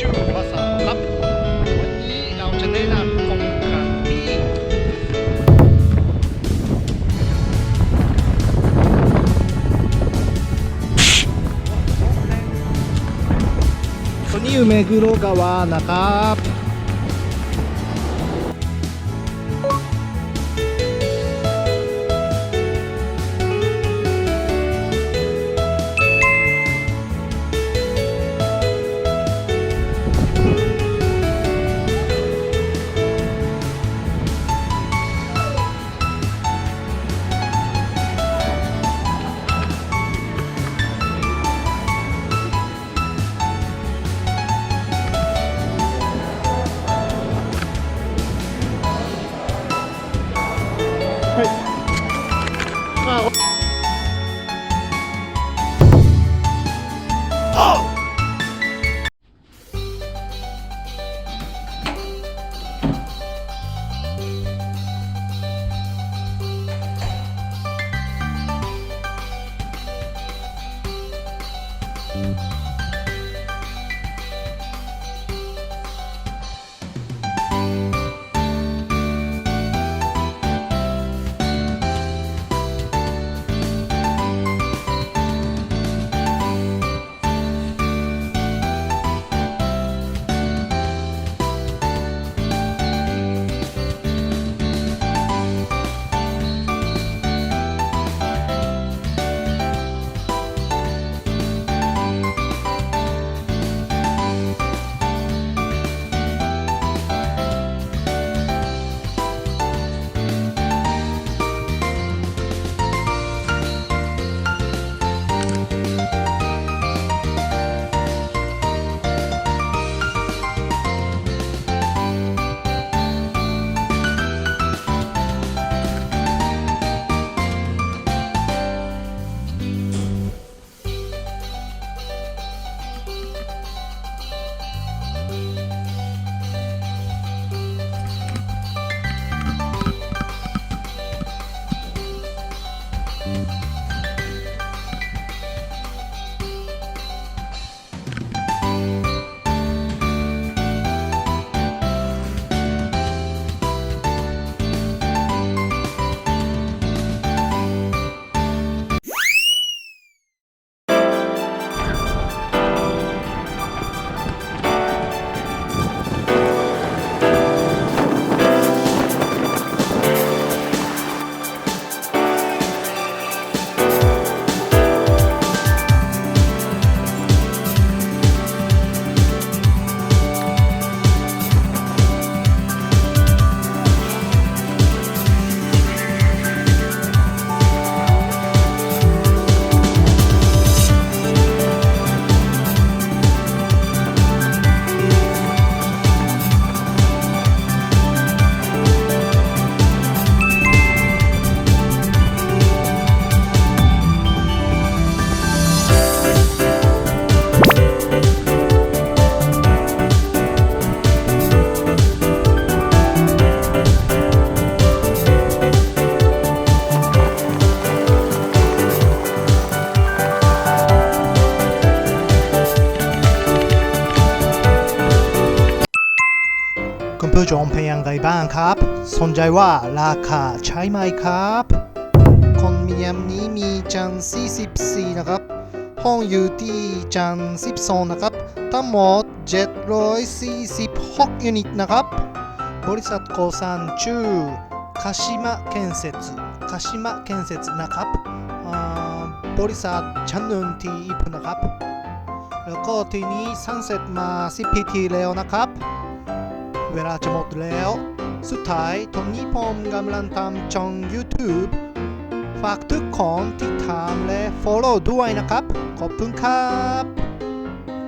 จูภาษาครับ วันนี้เราจะแนะนำโครงการที่ ตัวนี้อยู่เมกุโรกาวะนะครับ Oh! คุณผู้ชมเป็นยังไงบ้างครับ สนใจว่าราคาใช่ไหมครับคนโมียมนี้มีจัสี่นะครับ ห้องอยู่ที่จันองนะครับ ทั้งหมดเจ็ดร้อยสี่สิบหกยูนิตนะครับ บริษัทโกซันจูคาชิมะเคนเซツคาชิมะเคนเซツนะครับบริษัทชั้นหนึ่งที่ญี่ปุ่นะครับ แล้วก็ทีนี้ซันเสร็จมา 10พีทีแล้วนะครับ เวลาจะหมดแล้ว สุดท้ายตอนนี้ผมกำลังทำช่อง YouTube ฝากทุกคนติดตามและ follow ด้วยนะครับ ขอบคุณครับ